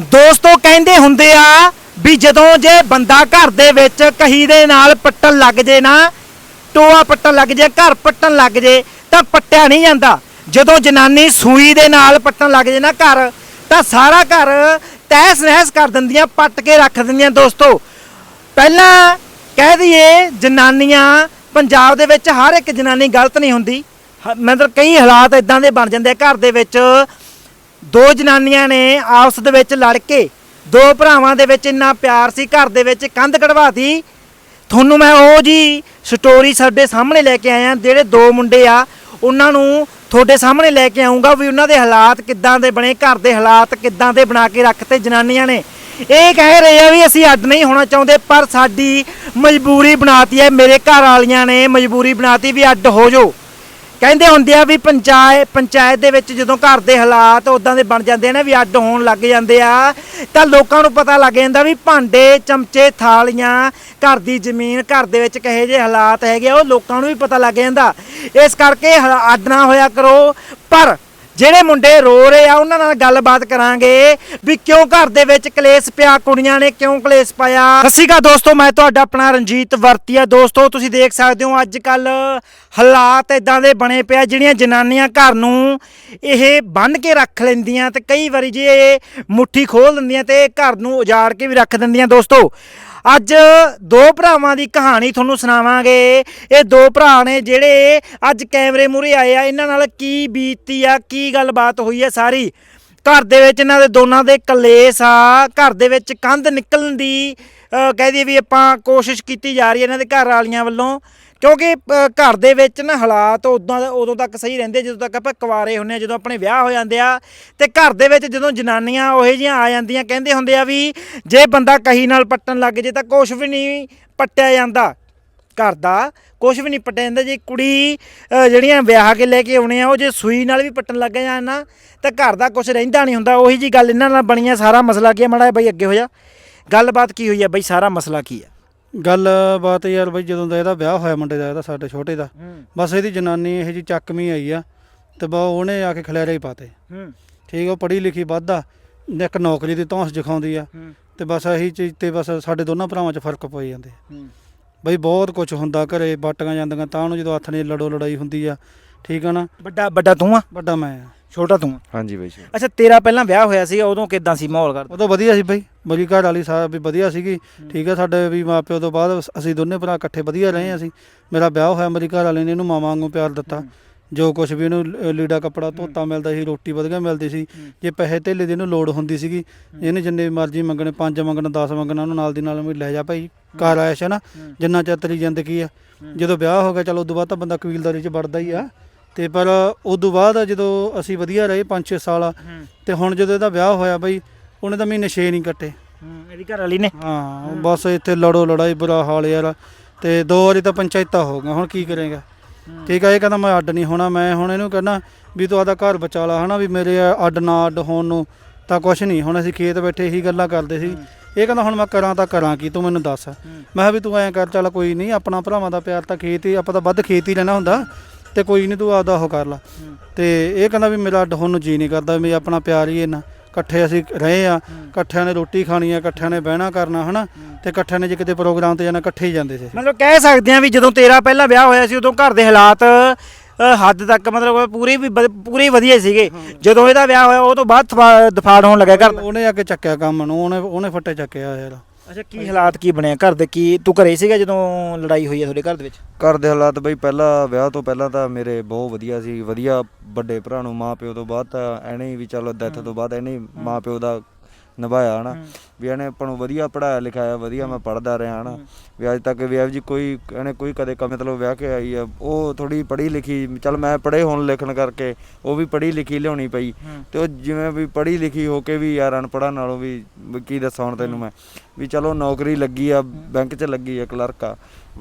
ਦੋਸਤੋ ਕਹਿੰਦੇ ਹੁੰਦੇ ਆ ਵੀ ਜਦੋਂ ਜੇ ਬੰਦਾ ਘਰ ਦੇ ਵਿੱਚ ਕਹੀ ਦੇ ਨਾਲ ਪੱਟਣ ਲੱਗ ਜੇ ਨਾ, ਟੋਆ ਪੱਟਣ ਲੱਗ ਜੇ, ਘਰ ਪੱਟਣ ਲੱਗ ਜੇ, ਤਾਂ ਪੱਟਿਆ ਨਹੀਂ ਜਾਂਦਾ। ਜਦੋਂ ਜਨਾਨੀ ਸੂਈ ਦੇ ਨਾਲ ਪੱਟਣ ਲੱਗ ਜੇ ਨਾ ਘਰ, ਤਾਂ ਸਾਰਾ ਘਰ ਤਹਿਸ ਨਹਿਸ ਕਰ ਦਿੰਦੀਆਂ, ਪੱਟ ਕੇ ਰੱਖ ਦਿੰਦੀਆਂ ਦੋਸਤੋ। ਪਹਿਲਾਂ ਕਹਿ ਦਈਏ ਜਨਾਨੀਆਂ ਪੰਜਾਬ ਦੇ ਵਿੱਚ ਹਰ ਇੱਕ ਜਨਾਨੀ ਗਲਤ ਨਹੀਂ ਹੁੰਦੀ। ਮਤਲਬ ਕਈ ਹਾਲਾਤ ਇਦਾਂ ਦੇ ਬਣ ਜਾਂਦੇ ਘਰ ਦੇ ਵਿੱਚ ਦੋ ਜਨਾਨੀਆਂ ਨੇ ਆਪਸ ਦੇ ਵਿੱਚ ਲੜ ਕੇ ਦੋ ਭਰਾਵਾਂ ਦੇ ਵਿੱਚ ਇੰਨਾ ਪਿਆਰ ਸੀ, ਘਰ ਦੇ ਵਿੱਚ ਕੰਧ ਕਢਵਾਤੀ। ਤੁਹਾਨੂੰ ਮੈਂ ਉਹ ਜੀ ਸਟੋਰੀ ਸਾਡੇ ਸਾਹਮਣੇ ਲੈ ਕੇ ਆਇਆ, ਜਿਹੜੇ ਦੋ ਮੁੰਡੇ ਆ, ਉਹਨਾਂ ਨੂੰ ਤੁਹਾਡੇ ਸਾਹਮਣੇ ਲੈ ਕੇ ਆਉਂਗਾ ਵੀ ਉਹਨਾਂ ਦੇ ਹਾਲਾਤ ਕਿੱਦਾਂ ਦੇ ਬਣੇ, ਘਰ ਦੇ ਹਾਲਾਤ ਕਿੱਦਾਂ ਦੇ ਬਣਾ ਕੇ ਰੱਖਤੇ ਜਨਾਨੀਆਂ ਨੇ। ਇਹ ਕਹਿ ਰਹੇ ਆ ਵੀ ਅਸੀਂ ਅੱਡ ਨਹੀਂ ਹੋਣਾ ਚਾਹੁੰਦੇ, ਪਰ ਸਾਡੀ ਮਜਬੂਰੀ ਬਣਾਤੀ ਹੈ, ਮੇਰੇ ਘਰ ਵਾਲੀਆਂ ਨੇ ਮਜਬੂਰੀ ਬਣਾਤੀ ਵੀ ਅੱਡ ਹੋ ਜਾਓ। ਕਹਿੰਦੇ ਹੁੰਦੇ ਆ ਵੀ ਪੰਚਾਇਤ ਪੰਚਾਇਤ ਦੇ ਵਿੱਚ ਜਦੋਂ ਘਰ ਦੇ ਹਾਲਾਤ ਉਦਾਂ ਦੇ ਬਣ ਜਾਂਦੇ ਨੇ ਵੀ ਅੱਡ ਹੋਣ ਲੱਗ ਜਾਂਦੇ ਆ ਤਾਂ ਲੋਕਾਂ ਨੂੰ ਪਤਾ ਲੱਗ ਜਾਂਦਾ ਵੀ ਭਾਂਡੇ ਚਮਚੇ ਥਾਲੀਆਂ ਘਰ ਦੀ ਜ਼ਮੀਨ ਘਰ ਦੇ ਵਿੱਚ ਕਹੇ ਜੇ ਹਾਲਾਤ ਹੈਗੇ ਆ, ਉਹ ਲੋਕਾਂ ਨੂੰ ਵੀ ਪਤਾ ਲੱਗ ਜਾਂਦਾ। ਇਸ ਕਰਕੇ ਹ- ਅੱਡ ਨਾ ਹੋਇਆ ਕਰੋ ਪਰ ਜਿਹੜੇ ਮੁੰਡੇ ਰੋ ਰਹੇ ਆ, ਉਹਨਾਂ ਨਾਲ ਗੱਲਬਾਤ ਕਰਾਂਗੇ ਵੀ ਕਿਉਂ ਘਰ ਦੇ ਵਿੱਚ ਕਲੇਸ਼ ਪਿਆ, ਕੁੜੀਆਂ ਨੇ ਕਿਉਂ ਕਲੇਸ਼ ਪਾਇਆ। ਸਤਿ ਸ਼੍ਰੀ ਅਕਾਲ ਦੋਸਤੋ, ਮੈਂ ਤੁਹਾਡਾ ਆਪਣਾ ਰਣਜੀਤ ਵਰਤੀਆ। ਦੋਸਤੋ, ਤੁਸੀਂ ਦੇਖ ਸਕਦੇ ਹੋ ਅੱਜ ਕੱਲ ਹਾਲਾਤ ਇਦਾਂ ਦੇ ਬਣੇ ਪਿਆ ਜਿਹੜੀਆਂ ਜਨਾਨੀਆਂ ਘਰ ਨੂੰ ਇਹ ਬੰਨ ਕੇ ਰੱਖ ਲੈਂਦੀਆਂ ਤੇ ਕਈ ਵਾਰੀ ਜੇ ਮੁੱਠੀ ਖੋਲ ਦਿੰਦੀਆਂ ਤੇ ਘਰ ਨੂੰ ਉਜਾੜ ਕੇ ਵੀ ਰੱਖ ਦਿੰਦੀਆਂ। ਦੋਸਤੋ ਅੱਜ ਦੋ ਭਰਾਵਾਂ ਦੀ ਕਹਾਣੀ ਤੁਹਾਨੂੰ ਸੁਣਾਵਾਂਗੇ। ਇਹ ਦੋ ਭਰਾ ਨੇ ਜਿਹੜੇ ਅੱਜ ਕੈਮਰੇ ਮੂਹਰੇ ਆਏ ਆ। ਇਹਨਾਂ ਨਾਲ ਕੀ ਬੀਤੀ ਆ, ਕੀ ਗੱਲਬਾਤ ਹੋਈ ਆ ਸਾਰੀ? ਘਰ ਦੇ ਵਿੱਚ ਇਹਨਾਂ ਦੇ ਦੋਨਾਂ ਦੇ ਕਲੇਸ਼ ਆ। ਘਰ ਦੇ ਵਿੱਚ ਕੰਧ ਨਿਕਲਣ ਦੀ ਕਹਿ ਦਈਏ ਵੀ ਆਪਾਂ ਕੋਸ਼ਿਸ਼ ਕੀਤੀ ਜਾ ਰਹੀ ਹੈ ਇਹਨਾਂ ਦੇ ਘਰ ਵਾਲੀਆਂ ਵੱਲੋਂ। ਕਿਉਂਕਿ ਘਰ ਦੇ ਵਿੱਚ ਨਾ ਹਾਲਾਤ ਉਦੋਂ ਉਦੋਂ ਤੱਕ ਸਹੀ ਰਹਿੰਦੇ, ਜਦੋਂ ਤੱਕ ਆਪਾਂ ਕੁਆਰੇ ਹੁੰਨੇ ਆ ਜਦੋਂ ਆਪਣੇ ਵਿਆਹ ਹੋ ਜਾਂਦੇ ਆ, ਤੇ ਘਰ ਦੇ ਵਿੱਚ ਜਦੋਂ ਜਨਾਨੀਆਂ ਉਹੇ ਜਿਹੀਆਂ ਆ ਜਾਂਦੀਆਂ, ਕਹਿੰਦੇ ਹੁੰਦੇ ਆ ਵੀ ਜੇ ਬੰਦਾ ਕਹੀ ਨਾਲ ਪੱਟਣ ਲੱਗ ਜੇ ਤਾਂ ਕੁਝ ਵੀ ਨਹੀਂ ਪੱਟਿਆ ਜਾਂਦਾ। ਘਰ ਦਾ ਕੁਝ ਵੀ ਨਹੀਂ ਪੱਟਿਆ ਜਾਂਦਾ, ਜੇ ਕੁੜੀ ਜਿਹੜੀਆਂ ਵਿਆਹ ਕੇ ਲੈ ਕੇ ਆਉਣੇ ਆ, ਉਹ ਜੇ ਸੂਈ ਨਾਲ ਵੀ ਪੱਟਣ ਲੱਗ ਜਾਣ ਨਾ, ਤਾਂ ਘਰ ਦਾ ਕੁਝ ਰਹਿੰਦਾ ਨਹੀਂ ਹੁੰਦਾ। ਉਹੀ ਜੀ ਗੱਲ ਇਹਨਾਂ ਨਾਲ ਬਣੀ ਆ ਸਾਰਾ ਮਸਲਾ ਕੀ ਹੈ ਮਾੜਾ ਜਿਹਾ ਬਈ ਅੱਗੇ ਹੋਇਆ ਗੱਲਬਾਤ ਕੀ ਹੋਈ ਹੈ ਬਈ? ਸਾਰਾ ਮਸਲਾ ਕੀ ਹੈ ਗੱਲ ਬਾਤ ਯਾਰ ਬਈ ਜਦੋਂ ਦਾ ਇਹਦਾ ਵਿਆਹ ਹੋਇਆ ਮੁੰਡੇ ਦਾ ਇਹਦਾ ਸਾਡੇ ਛੋਟੇ ਦਾ ਬਸ ਇਹਦੀ ਜਨਾਨੀ ਇਹ ਜੀ ਚੱਕਵੀਂ ਆਈ ਆ ਤੇ ਬਾ ਉਹਨੇ ਆ ਕੇ ਖਿਲਾਰੇ ਹੀ ਪਾਤੇ। ਹੂੰ। ਠੀਕ ਆ, ਉਹ ਪੜ੍ਹੀ ਲਿਖੀ ਵੱਧਾ ਇੱਕ ਨੌਕਰੀ ਦੀ ਧੌਂਸ ਜਖਾਉਂਦੀ ਆ ਹੂੰ। ਤੇ ਬਸ ਇਹੀ ਚੀਜ਼ ਤੇ ਬਸ ਸਾਡੇ ਦੋਨਾਂ ਭਰਾਵਾਂ 'ਚ ਫ਼ਰਕ ਪਈ ਜਾਂਦੇ। ਹੂੰ। ਬਈ ਬਹੁਤ ਕੁਝ ਹੁੰਦਾ ਘਰੇ ਬਾਟੀਆਂ ਜਾਂਦੀਆਂ ਤਾਂ ਨੂੰ ਜਦੋਂ ਹੱਥ ਨੇ ਲੜੋ ਲੜਾਈ ਹੁੰਦੀ ਆ ਠੀਕ ਆ ਨਾ? ਵੱਡਾ ਵੱਡਾ ਤੂੰ ਆ? ਵੱਡਾ ਮੈਂ ਆ। ਛੋਟਾ ਤੂੰ ਆ? ਹਾਂਜੀ ਬਾਈ ਜੀ ਅੱਛਾ ਤੇਰਾ ਪਹਿਲਾਂ ਵਿਆਹ ਹੋਇਆ ਸੀ ਉਦੋਂ ਕਿਦਾਂ ਸੀ ਮਾਹੌਲ ਕਰ ਉਦੋਂ ਵਧੀਆ ਸੀ ਬਈ। ਮੇਰੀ ਘਰ ਵਾਲੀ ਸਾਰਾ ਵੀ ਵਧੀਆ ਸੀਗੀ ਠੀਕ ਆ ਸਾਡੇ ਵੀ ਮਾਪਿਓ ਤੋਂ ਬਾਅਦ ਅਸੀਂ ਦੋਨੇ ਭਰਾ ਇਕੱਠੇ ਵਧੀਆ ਰਹੇ ਅਸੀਂ। ਮੇਰਾ ਵਿਆਹ ਹੋਇਆ ਮੇਰੀ ਘਰ ਵਾਲੀ ਨੇ ਇਹਨੂੰ ਮਾਵਾਂ ਵਾਂਗੂ ਪਿਆਰ ਦਿੱਤਾ। ਜੋ ਕੁਝ ਵੀ ਇਹਨੂੰ ਲ- ਲੀੜਾ ਕੱਪੜਾ ਧੋਤਾ ਮਿਲਦਾ ਸੀ ਰੋਟੀ ਵਧੀਆ ਮਿਲਦੀ ਸੀ। ਜੇ ਪੈਸੇ ਧੇਲੇ ਦੀ ਇਹਨੂੰ ਲੋੜ ਹੁੰਦੀ ਸੀਗੀ ਇਹਨੇ ਜਿੰਨੇ ਮਰਜ਼ੀ ਮੰਗਣੇ ਪੰਜ ਮੰਗਣ 10 ਮੰਗਣਾ ਉਹਨੂੰ ਨਾਲ ਦੀ ਨਾਲ ਵੀ ਲੈ ਜਾ ਭਾਈ। ਘਰ ਆਇਸ਼ ਹੈ ਨਾ ਜਿੰਨਾ ਚਿਰ ਤੇਰੀ ਜ਼ਿੰਦਗੀ ਆ। ਜਦੋਂ ਵਿਆਹ ਹੋ ਗਿਆ ਚਲੋ ਉਦੋਂ ਬਾਅਦ ਤਾਂ ਬੰਦਾ ਕਬੀਲਦਾਰੀ 'ਚ ਵੜਦਾ ਹੀ ਆ। ਤੇ ਪਰ ਉਦੋਂ ਬਾਅਦ ਜਦੋਂ ਅਸੀਂ ਵਧੀਆ ਰਹੇ 5-6 ਸਾਲ ਤੇ ਹੁਣ ਜਦੋਂ ਇਹਦਾ ਵਿਆਹ ਹੋਇਆ ਬਈ ਉਹਨੇ ਤਾਂ ਮਹੀਨੇ 6 ਨਹੀਂ ਕੱਟੇ। ਇਹਦੀ ਘਰ ਵਾਲੀ ਨੇ? ਹਾਂ ਬਸ ਇੱਥੇ ਲੜੋ ਲੜਾਈ ਬੁਰਾ ਹਾਲ ਯਾਰ। ਤੇ ਦੋ ਵਾਰੀ ਤਾਂ ਪੰਚਾਇਤਾਂ ਹੋ ਗਈਆਂ ਹੁਣ ਕੀ ਕਰੇਗਾ? ਠੀਕ ਆ ਇਹ ਕਹਿੰਦਾ ਮੈਂ ਅੱਡ ਨਹੀਂ ਹੋਣਾ ਮੈਂ ਹੁਣ ਇਹਨੂੰ ਕਹਿੰਦਾ ਵੀ ਤੂੰ ਆਦਾ ਘਰ ਬਚਾ ਲਾ ਹਨਾ ਵੀ ਮੇਰੇ ਅੱਡ ਨਾ ਅੱਡ ਹੋਣ ਨੂੰ ਤਾਂ ਕੁਛ ਨਹੀਂ। ਹੁਣ ਅਸੀਂ ਖੇਤ ਬੈਠੇ ਇਹੀ ਗੱਲਾਂ ਕਰਦੇ ਸੀ। ਇਹ ਕਹਿੰਦਾ ਹੁਣ ਮੈਂ ਕਰਾਂ ਤਾਂ ਕਰਾਂ ਕੀ ਤੂੰ ਮੈਨੂੰ ਦੱਸ? ਮੈਂ ਕਿਹਾ ਵੀ ਤੂੰ ਐਂ ਕਰ ਚੱਲ ਕੋਈ ਨਹੀਂ ਆਪਣਾ ਭਰਾਵਾਂ ਦਾ ਪਿਆਰ ਤਾਂ ਖੇਤ ਹੀ ਆਪਾਂ ਤਾਂ ਵੱਧ ਖੇਤ ਹੀ ਰਹਿਣਾ ਹੁੰਦਾ। ਤੇ ਕੋਈ ਨਹੀਂ ਤੂੰ ਆਪਦਾ ਉਹ ਕਰ ਲਾ। ਤੇ ਇਹ ਕਹਿੰਦਾ ਵੀ ਮੇਰਾ ਅੱਡ ਹੋਣ ਨੂੰ ਜੀ ਨਹੀਂ ਕਰਦਾ ਵੀ ਆਪਣਾ ਪਿਆਰ ਹੀ ਇੰਨਾ। ਇਕੱਠੇ ਅਸੀਂ ਰਹੇ ਆ ਇਕੱਠਿਆਂ ਨੇ ਰੋਟੀ ਖਾਣੀ ਆ ਇਕੱਠਿਆਂ ਨੇ ਬਹਿਣਾ ਕਰਨਾ ਹਨਾ? ਤੇ ਇਕੱਠਿਆਂ ਨੇ ਜੇ ਕਿਤੇ ਪ੍ਰੋਗਰਾਮ ਤੇ ਜਾਣਾ ਇਕੱਠੇ ਹੀ ਜਾਂਦੇ ਸੀ। ਮਤਲਬ ਕਹਿ ਸਕਦੇ ਆ ਵੀ ਜਦੋਂ ਤੇਰਾ ਪਹਿਲਾਂ ਵਿਆਹ ਹੋਇਆ ਸੀ ਉਦੋਂ ਘਰ ਦੇ ਹਾਲਾਤ ਅ, ਹੱਦ ਤੱਕ ਮਤਲਬ ਪੂਰੇ ਵੀ ਵਧ- ਪੂਰੇ ਹੀ ਵਧੀਆ ਸੀਗੇ ਜਦੋਂ ਇਹਦਾ ਵਿਆਹ ਹੋਇਆ ਉਹ ਤੋਂ ਬਾਅਦ ਦਫਾ- ਦਫਾੜ ਹੋਣ ਲੱਗਾ ਘਰ ਦਾ। ਉਹਨੇ ਆ ਕੇ ਚੱਕਿਆ ਕੰਮ ਨੂੰ ਉਹਨੇ ਉਹਨੇ ਫੱਟੇ ਚੱਕਿਆ ਯਾਰ ਅੱਛਾ, ਕੀ ਹਾਲਾਤ ਕੀ ਬਣਿਆ ਘਰ ਦੇ ਕੀ ਤੂੰ ਘਰੇ ਸੀਗਾ ਜਦੋਂ ਲੜਾਈ ਹੋਈ ਹੈ ਤੁਹਾਡੇ ਘਰ ਦੇ ਵਿੱਚ? ਘਰ ਦੇ ਹਾਲਾਤ ਬਈ ਪਹਿਲਾਂ ਵਿਆਹ ਤੋਂ ਪਹਿਲਾਂ ਤਾਂ ਮੇਰੇ ਬਹੁਤ ਵਧੀਆ ਸੀ, ਵਧੀਆ ਵੱਡੇ ਭਰਾ ਨੂੰ ਮਾਂ ਪਿਓ ਤੋਂ ਬਾਅਦ ਤਾਂ ਐਨੇ ਵੀ ਚਲੋ ਡੈਥ ਤੋਂ ਬਾਅਦ ਐਨੇ ਹੀ ਮਾਂ ਪਿਓ ਦਾ ਨਿਭਾਇਆ ਹਨਾ? ਵੀ ਇਹਨੇ ਆਪਾਂ ਨੂੰ ਵਧੀਆ ਪੜਾਇਆ ਲਿਖਾਇਆ ਵਧੀਆ ਮੈਂ ਪੜਦਾ ਰਿਹਾ ਹਨਾ? ਵੀ ਅੱਜ ਤੱਕ ਵੀ ਜੀ ਕੋਈ ਇਹਨੇ ਕੋਈ ਕਦੇ ਕੰਮ ਮਤਲਬ ਵਿਆਹ ਕੇ ਆਈ ਆ ਉਹ ਥੋੜੀ ਪੜ੍ਹੀ ਲਿਖੀ ਚਲ ਮੈਂ ਪੜ੍ਹੇ ਹੋਣ ਲਿਖਣ ਕਰਕੇ ਉਹ ਵੀ ਪੜ੍ਹੀ ਲਿਖੀ ਲਿਆਉਣੀ ਪਈ। ਤੇ ਉਹ ਜਿਵੇਂ ਵੀ ਪੜ੍ਹੀ ਲਿਖੀ ਹੋ ਕੇ ਵੀ ਯਾਰ ਅਨਪੜ੍ਹਾਂ ਨਾਲੋਂ ਵੀ ਕੀ ਦੱਸਾਂ ਹੁਣ ਤੈਨੂੰ ਮੈਂ? ਵੀ ਚਲੋ ਨੌਕਰੀ ਲੱਗੀ ਆ ਬੈਂਕ 'ਚ ਲੱਗੀ ਆ ਕਲਰਕ ਆ।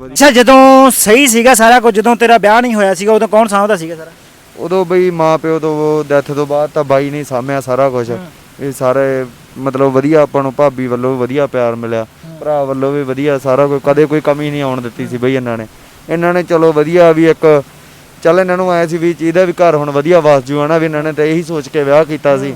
ਅੱਛਾ ਜਦੋਂ ਸਹੀ ਸੀਗਾ ਸਾਰਾ ਕੁਝ ਜਦੋਂ ਤੇਰਾ ਵਿਆਹ ਨਹੀਂ ਹੋਇਆ ਸੀਗਾ ਉਦੋਂ ਕੌਣ ਸਾਂਭਦਾ ਸੀਗਾ ਸਾਰਾ? ਉਦੋਂ ਬਈ ਮਾਂ ਪਿਓ ਤੋਂ ਡੈਥ ਤੋਂ ਬਾਅਦ ਤਾਂ ਬਾਈ ਨੇ ਸਾਂਭਿਆ ਸਾਰਾ ਕੁਝ। ਇਹ ਸਾਰੇ ਮਤਲਬ ਵਧੀਆ ਆਪਾਂ ਨੂੰ ਭਾਬੀ ਵੱਲੋਂ ਵੀ ਵਧੀਆ ਪਿਆਰ ਮਿਲਿਆ ਭਰਾ ਵੱਲੋਂ ਵੀ ਵਧੀਆ ਸਾਰਾ ਕੁਝ ਕਦੇ ਕੋਈ ਕਮੀ ਨਹੀਂ ਆਉਣ ਦਿੱਤੀ ਸੀ ਬਈ ਇਹਨਾਂ ਨੇ। ਇਹਨਾਂ ਨੇ ਚਲੋ ਵਧੀਆ ਵੀ ਇੱਕ ਚੱਲ ਇਹਨਾਂ ਨੂੰ ਆਇਆ ਸੀ ਵੀ ਇਹਦਾ ਵੀ ਘਰ ਹੁਣ ਵਧੀਆ ਵਸ ਜੂ ਹਨਾ ਵੀ ਇਹਨਾਂ ਨੇ ਤਾਂ ਇਹੀ ਸੋਚ ਕੇ ਵਿਆਹ ਕੀਤਾ ਸੀ।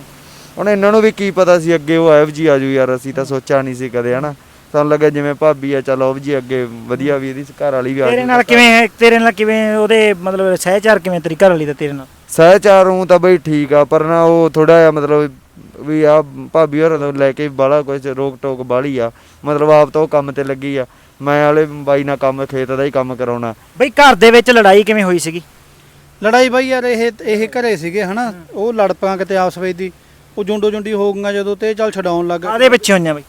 ਹੁਣ ਇਹਨਾਂ ਨੂੰ ਵੀ ਕੀ ਪਤਾ ਸੀ ਅੱਗੇ ਉਹ ਐਵ ਜੀ ਆਜੂ ਯਾਰ ਅਸੀਂ ਤਾਂ ਸੋਚਿਆ ਨਹੀਂ ਸੀ ਕਦੇ ਹਨਾ। ਸਾਨੂੰ ਲੱਗਾ ਜਿਵੇਂ ਭਾਬੀ ਆ ਚਲ ਉਹ ਜੀ ਅੱਗੇ ਵਧੀਆ ਵੀ ਇਹਦੀ ਘਰ ਵਾਲੀ ਵੀ ਆ ਤੇਰੇ ਨਾਲ ਕਿਵੇਂ ਤੇਰੇ ਨਾਲ ਕਿਵੇਂ ਉਹਦੇ ਮਤਲਬ ਸਹਿਚਾਰ ਕਿਵੇਂ ਤੇਰੀ ਘਰ ਵਾਲੀ ਦਾ ਤੇਰੇ ਨਾਲ? ਸਹਿਚਾਰ ਨੂੰ ਤਾਂ ਬਈ ਠੀਕ ਆ ਪਰ ਨਾ ਉਹ ਥੋੜਾ ਜਿਹਾ ਮਤਲਬ ਵੀ ਆ ਭਾਬੀ ਹੋਰਾਂ ਤੋਂ ਲੈ ਕੇ ਬਾਲਾ ਕੁਝ ਰੋਕ ਟੋਕ ਬਾਲੀ ਆ। ਮਤਲਬ ਆਪ ਤਾਂ ਉਹ ਕੰਮ ਤੇ ਲੱਗੀ ਆ। ਮੈਂ ਵਾਲੇ ਬਾਈ ਨਾਲ ਕੰਮ ਖੇਤ ਦਾ ਹੀ ਕੰਮ ਕਰਾਉਣਾ। ਬਈ ਘਰ ਦੇ ਵਿੱਚ ਲੜਾਈ ਕਿਵੇਂ ਹੋਈ ਸੀਗੀ? ਲੜਾਈ ਬਾਈ ਯਾਰ ਇਹ ਇਹ ਘਰੇ ਸੀਗੇ ਹਨਾ। ਉਹ ਲੜ ਪਆਂ ਕਿਤੇ ਆਪਸ ਵਿੱਚ ਦੀ। ਉਹ ਜੁੰਡੋ ਜੁੰਡੀ ਹੋ ਗਈਆਂ ਜਦੋਂ ਤੇ ਚੱਲ ਛਡਾਉਣ ਲੱਗ ਕਾਦੇ ਪਿੱਛੇ ਹੋਈਆਂ ਬਈ?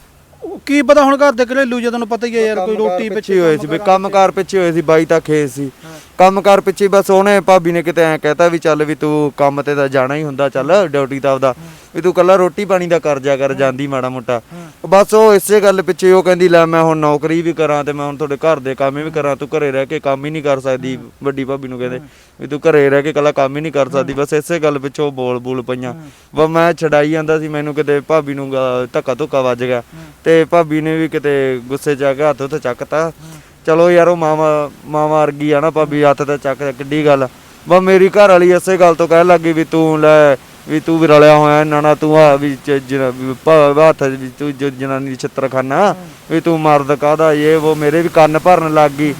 ਕੀ ਪਤਾ ਹੁਣ ਘਰ ਦੇ ਘਰੇਲੂ ਜਦੋਂ ਨੂੰ ਪਤਾ ਹੀ ਹੈ ਯਾਰ ਕੋਈ ਰੋਟੀ ਪਿੱਛੇ ਹੋਏ ਸੀ ਵੀ ਕੰਮਕਾਰ ਪਿੱਛੇ ਹੋਏ ਸੀ ਬਾਈ ਤਾਂ ਖੇਤ ਸੀ। ਕੰਮਕਾਰ ਪਿੱਛੇ ਬਸ ਉਹਨੇ ਭਾਬੀ ਨੇ ਕਿਤੇ ਐ ਕਹਿਤਾ ਵੀ ਚੱਲ ਵੀ ਤੂੰ ਕੰਮ ਤੇ ਤਾਂ ਜਾਣਾ ਹੀ ਹੁੰਦਾ ਚੱਲ ਡਿਊਟੀ ਤਾਂ ਆਪਦਾ। ਵੀ ਤੂੰ ਕੱਲਾ ਰੋਟੀ ਪਾਣੀ ਦਾ ਕਰਜ਼ਾ ਕਰ, ਜਾਂਦੀ ਮਾੜਾ ਮੋਟਾ। ਬਸ ਉਹ ਇਸੇ ਗੱਲ ਪਿੱਛੇ ਉਹ ਕਹਿੰਦੀ, ਲੈ ਮੈਂ ਹੁਣ ਨੌਕਰੀ ਵੀ ਕਰਾਂ ਤੇ ਮੈਂ ਹੁਣ ਤੁਹਾਡੇ ਘਰ ਦੇ ਕੰਮ ਵੀ ਕਰਾਂ, ਤੂੰ ਘਰੇ ਰਹਿ ਕੇ ਕੰਮ ਹੀ ਨਹੀਂ ਕਰ ਸਕਦੀ, ਵੱਡੀ ਭਾਬੀ ਨੂੰ ਕਹਿੰਦੇ, ਵੀ ਤੂੰ ਘਰੇ ਰਹਿ ਕੇ ਕੱਲਾ ਕੰਮ ਹੀ ਨਹੀਂ ਕਰ ਸਕਦੀ, ਬਸ ਇਸੇ ਗੱਲ ਪਿੱਛੇ ਉਹ ਬੋਲ ਬੋਲ ਪਈਆਂ। ਵਾ ਮੈਂ ਛਡਾਈ ਜਾਂਦਾ ਸੀ, ਮੈਨੂੰ ਕਿਤੇ ਭਾਬੀ ਨੂੰ ਧੱਕਾ ਧੁੱਕਾ ਵੱਜ ਗਿਆ। ਤੇ ਭਾਬੀ ਨੇ ਵੀ ਕਿਤੇ ਗੁੱਸੇ ਚ ਆ ਕੇ ਹੱਥ ਉੱਤੇ ਚੱਕਤਾ। ਚਲੋ ਯਾਰ ਉਹ ਮਾਮਾ ਮਾਮਾ ਅਰਗੀ ਆ ਨਾ ਭਾਬੀ, ਹੱਥ ਤੇ ਚੱਕ ਕਿੱਡੀ ਗੱਲ ਵਾ ਮੇਰੀ ਘਰ ਵਾਲੀ ਇਸੇ ਗੱਲ ਤੋਂ ਕਹਿਣ ਲੱਗੀ ਵੀ ਤੂੰ ਲੈ ਵੀ ਤੂੰ ਵੀ ਰਲਿਆ ਹੋਇਆ ਇਹਨਾਂ ਨਾਲ ਤੂੰ ਆ ਵੀ ਚ- ਜਨਾ- ਵੀ ਭਾ- ਹੱਥ ਵੀ ਤੂੰ ਜੋ ਜਨਾਨੀ ਦੀ ਛਿੱਤਰਖਾਨਾ, ਵੀ ਤੂੰ ਮਰਦ ਕਾਹਦਾ? ਇਹ ਉਹ ਮੇਰੇ ਵੀ ਕੰਨ ਭਰਨ ਲੱਗ ਗਈ।